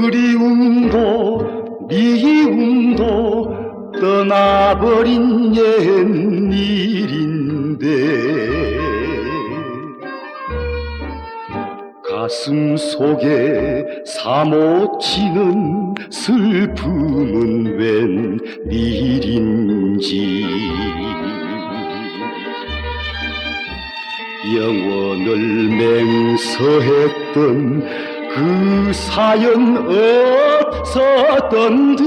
그리움도 미움도 떠나버린 옛일인데. 가슴 속에 사모치는 슬픔은 웬일인지. 영원을 맹서했던 그 사연 없었던 듯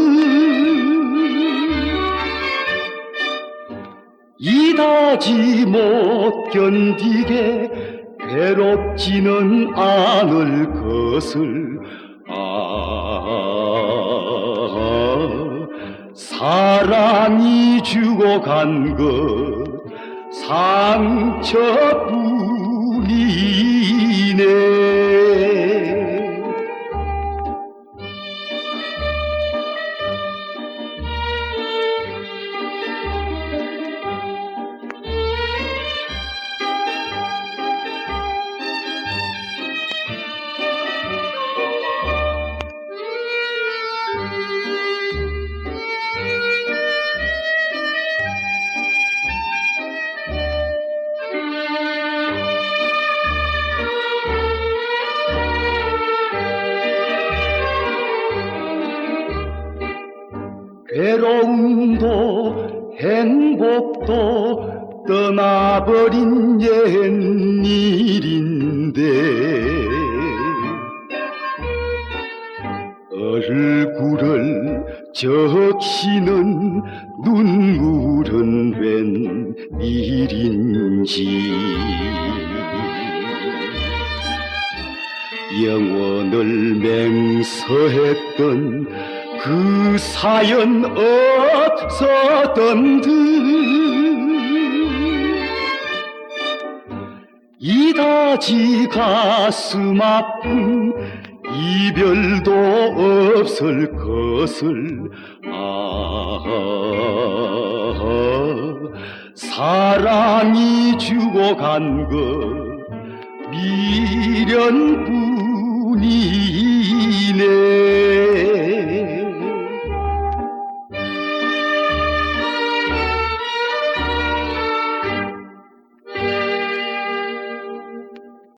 이다지 못 견디게 괴롭지는 않을 것을 아 사랑이 주고 간 것 상처뿐이 괴로움도 행복도 떠나버린 옛일인데 얼굴을 적시는 눈물은 웬 일인지 영원을 맹서했던 그 사연 없었던 듯. 이다지 가슴 아픈 이별도 없을 것을 아 사랑이 주고 간 것 미련뿐이네